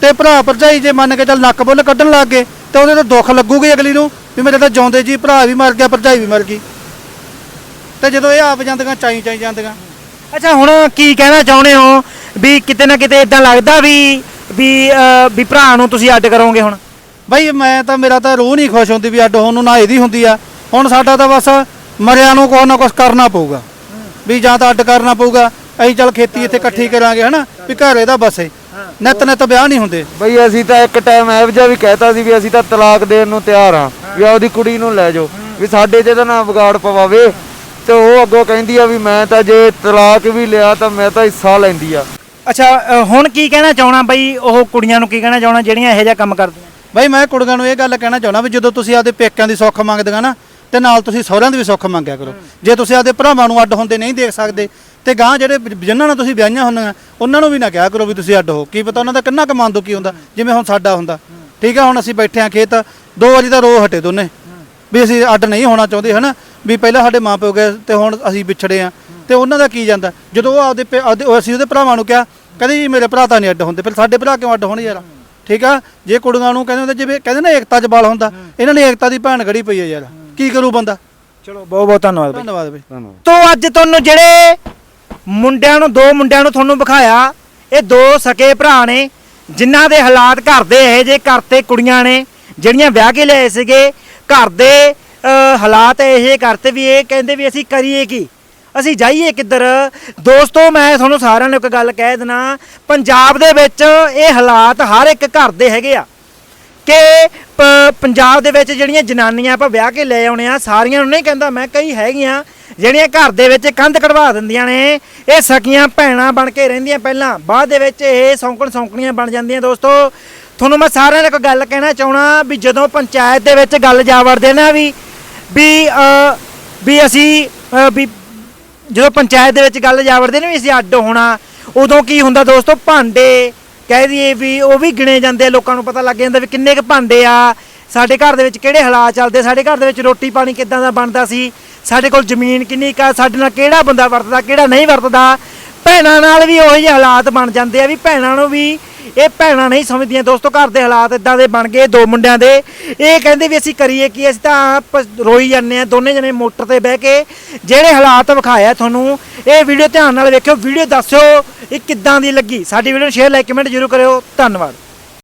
ਤੇ ਭਰਾ ਭਰਜਾਈ ਜੇ ਮੰਨ ਕੇ ਚੱਲ ਨੱਕ ਬੁੱਲ ਕੱਢਣ ਲੱਗ ਗਏ ਤੇ ਉਹਦੇ ਤਾਂ ਦੁੱਖ ਲੱਗੂਗੀ ਅਗਲੀ ਨੂੰ ਵੀ ਮੇਰੇ ਤਾਂ ਜਿਉਂਦੇ ਜੀ ਭਰਾ ਵੀ ਮਰ ਗਿਆ ਭਰਜਾਈ ਵੀ ਮਰ ਗਈ। ਤੇ ਜਦੋਂ ਇਹ ਆਪ ਜਾਂਦੀਆਂ ਚਾਈ ਚਾਈ ਜਾਂਦੀਆਂ। ਅੱਛਾ ਹੁਣ ਕੀ ਕਹਿਣਾ ਚਾਹੁੰਦੇ ਹੋ? ਵੀ ਕਿਤੇ ਨਾ ਕਿਤੇ ਇਦਾਂ ਲੱਗਦਾ ਵੀ ਵੀ ਅਹ, ਵੀ ਭਰਾ ਨੂੰ ਤੁਸੀਂ ਅੱਡ ਕਰੋਗੇ ਹੁਣ? ਬਈ ਮੈਂ ਤਾਂ ਮੇਰਾ ਤਾਂ ਰੂਹ ਨਹੀਂ ਖੁਸ਼ ਹੁੰਦੀ ਵੀ ਅੱਡ ਹੋਣ ਨੂੰ ਨਾ ਇਹਦੀ ਹੁੰਦੀ ਆ। ਹੁਣ ਸਾਡਾ ਤਾਂ ਬਸ ਮਰਿਆਂ ਨੂੰ ਕੁਛ ਨਾ ਕੁਛ ਕਰਨਾ ਪਊਗਾ। ਵੀ ਜਾਂ ਤਾਂ ਅੱਡ ਕਰਨਾ ਪਊਗਾ। ਅਸੀਂ ਚੱਲ ਖੇਤੀ ਇੱਥੇ ਇਕੱਠੀ ਕਰਾਂਗੇ ਹਨਾ? ਵੀ ਘਰ ਇਹਦਾ ਬਸੇ ਨਿਤ ਨਿਤ ਵਿਆਹ ਨਹੀਂ ਹੁੰਦੇ। ਬਈ ਅਸੀਂ ਤਾਂ ਇੱਕ ਟਾਈਮ ਇਹੋ ਜਿਹਾ ਵੀ ਕਹਿਤਾ ਸੀ ਵੀ ਅਸੀਂ ਤਾਂ ਤਲਾਕ ਦੇਣ ਨੂੰ ਤਿਆਰ ਹਾਂ ਵੀ ਆਪਦੀ ਕੁੜੀ ਨੂੰ ਲੈ ਜਾਓ ਵੀ ਸਾਡੇ ਤੇ ਤਾਂ ਨਾ ਵਿਗਾੜ ਪਵਾਵੇ। ਤੇ ਉਹ ਅੱਗੋਂ ਕਹਿੰਦੀ ਆ ਵੀ ਮੈਂ ਤਾਂ ਜੇ ਤਲਾਕ ਵੀ ਲਿਆ ਤਾਂ ਮੈਂ ਤਾਂ ਹਿੱਸਾ ਲੈਂਦੀ ਆ। ਅੱਛਾ ਹੁਣ ਕੀ ਕਹਿਣਾ ਚਾਹਣਾ ਬਈ? ਉਹ ਕੁੜੀਆਂ ਨੂੰ ਕੀ ਕਹਿਣਾ ਚਾਹਣਾ ਜਿਹੜੀਆਂ ਇਹੋ ਜਿਹਾ ਕੰਮ ਕਰਦੀਆਂ? ਬਈ ਮੈਂ ਕੁੜੀਆਂ ਨੂੰ ਇਹ ਗੱਲ ਕਹਿਣਾ ਚਾਹੁੰਦਾ ਵੀ ਜਦੋਂ ਤੁਸੀਂ ਆਪਦੇ ਪੇਕਿਆਂ ਦੀ ਸੁੱਖ ਮੰਗਦੇ ਨਾ ਤੇ ਨਾਲ ਤੁਸੀਂ ਸਹੁਰਿਆਂ ਦੀ ਵੀ ਸੁੱਖ ਮੰਗਿਆ ਕਰੋ। ਜੇ ਤੁਸੀਂ ਆਪਦੇ ਭਰਾਵਾਂ ਨੂੰ ਅੱਡ ਹੁੰਦੇ ਨਹੀਂ ਦੇਖ ਸਕਦੇ ਤੇ ਗਾਂ ਜਿਹੜੇ ਜਿਨ੍ਹਾਂ ਨਾਲ ਤੁਸੀਂ ਵਿਆਹੀਆਂ ਹੁੰਦੀਆਂ ਉਹਨਾਂ ਨੂੰ ਵੀ ਨਾ ਕਿਹਾ ਕਰੋ ਵੀ ਤੁਸੀਂ ਅੱਡ ਹੋ। ਕੀ ਪਤਾ ਉਹਨਾਂ ਦਾ ਕਿੰਨਾ ਕਮਾਨ ਦੁਖੀ ਹੁੰਦਾ ਜਿਵੇਂ ਹੁਣ ਸਾਡਾ ਹੁੰਦਾ। ਠੀਕ ਹੈ ਹੁਣ ਅਸੀਂ ਬੈਠੇ ਆ ਖੇਤ ਦੋ ਵਾਰੀ ਤਾਂ ਰੋ ਹਟੇ ਦੋਨੇ। ਵੀ ਅਸੀਂ ਅੱਡ ਨਹੀਂ ਹੋਣਾ ਚਾਹੁੰਦੇ ਹਨਾ? ਵੀ ਪਹਿਲਾਂ ਸਾਡੇ ਮਾਪਿਓ ਗਏ ਤੇ ਹੁਣ ਅਸੀਂ ਵਿਛੜੇ ਆ। ਤੇ ਉਹਨਾਂ ਦਾ ਕੀ ਜਾਂਦਾ? ਜਦੋਂ ਉਹ ਆਪਦੇ ਅਸੀਂ ਉਹਦੇ ਭਰਾਵਾਂ ਨੂੰ ਕਿਹਾ ਕਹਿੰਦੇ ਜੀ ਮੇਰੇ ਭਰਾ ਤਾਂ ਨਹੀਂ ਅੱਡ ਹੁੰਦੇ ਫਿਰ ਸਾਡੇ ਭਰਾ ਕਿਉਂ ਅੱਡ ਹੋਣ ਯਾਰ? ਠੀਕ ਆ? ਜੇ ਕੁੜੀਆਂ ਨੂੰ ਕਹਿੰਦੇ ਹੁੰਦੇ ਜਿਵੇਂ ਕਹਿੰਦੇ ਨਾ ਏਕਤਾ 'ਚ ਬਲ ਹੁੰਦਾ ਇਹਨਾਂ ਨੇ ਏਕਤਾ ਦੀ ਭੈਣ ਖੜੀ ਪਈ ਹੈ ਯਾਰ। ਕੀ ਕਰੂ ਬੰਦਾ? ਚਲੋ ਬਹੁਤ ਬਹੁਤ ਧੰਨਵਾਦ ਬਈ। ਧੰਨਵਾਦ ਬਈ। ਧੰਨਵਾਦ। ਤੋਂ ਅੱਜ ਤੁਹਾਨੂੰ ਜਿਹੜੇ ਮੁੰਡਿਆਂ ਨੂੰ, ਦੋ ਮੁੰਡਿਆਂ ਨੂੰ ਤੁਹਾਨੂੰ ਵਿਖਾਇਆ। ਇਹ ਦੋ ਸਕੇ ਭਰਾ ਨੇ, ਜਿਨ੍ਹਾਂ ਦੇ ਹਾਲਾਤ ਘਰ ਦੇ ਇਹੋ ਜਿਹੇ ਘਰ ਤੇ ਕੁੜੀਆਂ ਨੇ, ਜਿਹੜੀਆਂ ਵਿਆਹ ਕੇ ਲਿਆਏ ਸੀਗੇ। ਘਰ ਦੇ ਹਾਲਾਤ ਇਹੋ ਜਿਹੇ ਕਰਤੇ ਵੀ ਇਹ ਕਹਿੰਦੇ ਵੀ ਅਸੀਂ ਕਰੀਏ ਕੀ? ਅਸੀਂ ਜਾਈਏ ਕਿੱਧਰ? ਦੋਸਤੋ, ਮੈਂ ਤੁਹਾਨੂੰ ਸਾਰਿਆਂ ਨੂੰ ਇੱਕ ਗੱਲ ਕਹਿ ਦੇਣਾ ਪੰਜਾਬ ਦੇ ਵਿੱਚ ਇਹ ਹਾਲਾਤ ਹਰ ਇੱਕ ਘਰ ਦੇ ਹੈਗੇ ਆ। ਕਿ ਪ- ਪੰਜਾਬ ਦੇ ਵਿੱਚ ਜਿਹੜੀਆਂ ਜਨਾਨੀਆਂ ਆਪਾਂ ਵਿਆਹ ਕੇ ਲੈ ਆਉਣੇ ਆ, ਸਾਰੀਆਂ ਨੂੰ ਨਹੀਂ ਕਹਿੰਦਾ ਮੈਂ ਕਈ ਹੈਗੀਆਂ ਜਿਹੜੀਆਂ ਘਰ ਦੇ ਵਿੱਚ ਕੰਧ ਕਢਵਾ ਦਿੰਦੀਆਂ ਨੇ, ਇਹ ਸਕੀਆਂ ਭੈਣਾਂ ਬਣ ਕੇ ਰਹਿੰਦੀਆਂ ਪਹਿਲਾਂ। ਬਾਅਦ ਦੇ ਵਿੱਚ ਇਹ ਸੌਂਕਣ ਸੌਂਕਣੀਆਂ ਬਣ ਜਾਂਦੀਆਂ ਦੋਸਤੋ। ਤੁਹਾਨੂੰ ਮੈਂ ਸਾਰਿਆਂ ਨੂੰ ਇੱਕ ਗੱਲ ਕਹਿਣਾ ਚਾਹਣਾ ਵੀ ਜਦੋਂ ਪੰਚਾਇਤ ਦੇ ਵਿੱਚ ਗੱਲ ਜਾ ਵੜਦੇ ਨਾ ਵੀ ਵੀ ਵੀ ਅਸੀਂ ਵੀ ਜਦੋਂ ਪੰਚਾਇਤ ਦੇ ਵਿੱਚ ਗੱਲ ਜਾ ਵੜਦੇ ਨੇ ਵੀ ਅਸੀਂ ਅੱਡ ਹੋਣਾ, ਉਦੋਂ ਕੀ ਹੁੰਦਾ ਦੋਸਤੋ? ਭਾਂਡੇ ਕਹਿ ਦਈਏ ਵੀ ਉਹ ਵੀ ਗਿਣੇ ਜਾਂਦੇ ਲੋਕਾਂ ਨੂੰ ਪਤਾ ਲੱਗ ਜਾਂਦਾ ਵੀ ਕਿੰਨੇ ਕੁ ਭਾਂਡੇ ਆ। ਸਾਡੇ ਘਰ ਦੇ ਵਿੱਚ ਕਿਹੜੇ ਹਾਲਾਤ ਚੱਲਦੇ ਸਾਡੇ ਘਰ ਦੇ ਵਿੱਚ ਰੋਟੀ ਪਾਣੀ ਕਿੱਦਾਂ ਦਾ ਬਣਦਾ ਸੀ? ਸਾਡੇ ਕੋਲ ਜ਼ਮੀਨ ਕਿੰਨੀ ਕਾ ਸਾਡੇ ਨਾਲ ਕਿਹੜਾ ਬੰਦਾ ਵਰਤਦਾ, ਕਿਹੜਾ ਨਹੀਂ ਵਰਤਦਾ? ਭੈਣਾਂ ਨਾਲ ਵੀ ਉਹੀ ਹਾਲਾਤ ਬਣ ਜਾਂਦੇ ਆ ਵੀ ਭੈਣਾਂ ਨੂੰ ਵੀ, ਇਹ ਭੈਣਾਂ ਨਹੀਂ ਸਮਝਦੀਆਂ ਦੋਸਤੋ, ਘਰ ਦੇ ਹਾਲਾਤ ਇਦਾਂ ਦੇ ਬਣ ਗਏ ਦੋ ਮੁੰਡਿਆਂ ਦੇ। ਇਹ ਕਹਿੰਦੇ ਵੀ ਅਸੀਂ ਕਰੀਏ ਕੀ, ਅਸੀਂ ਤਾਂ ਆਪ ਰੋਈ ਜਾਂਦੇ ਆ, ਦੋਨੇ ਜਣੇ ਮੋਟਰ ਤੇ ਬਹਿ ਕੇ ਜਿਹੜੇ ਹਾਲਾਤ ਵਿਖਾਇਆ ਤੁਹਾਨੂੰ, ਇਹ ਵੀਡੀਓ ਧਿਆਨ ਨਾਲ ਵੇਖਿਓ, ਵੀਡੀਓ ਦੱਸਿਓ ਇਹ ਕਿੱਦਾਂ ਦੀ ਲੱਗੀ। ਸਾਡੀ ਵੀਡੀਓ ਨੂੰ ਸ਼ੇਅਰ ਲਾਈਕ ਕਮੈਂਟ ਜ਼ਰੂਰ ਕਰਿਓ। ਧੰਨਵਾਦ।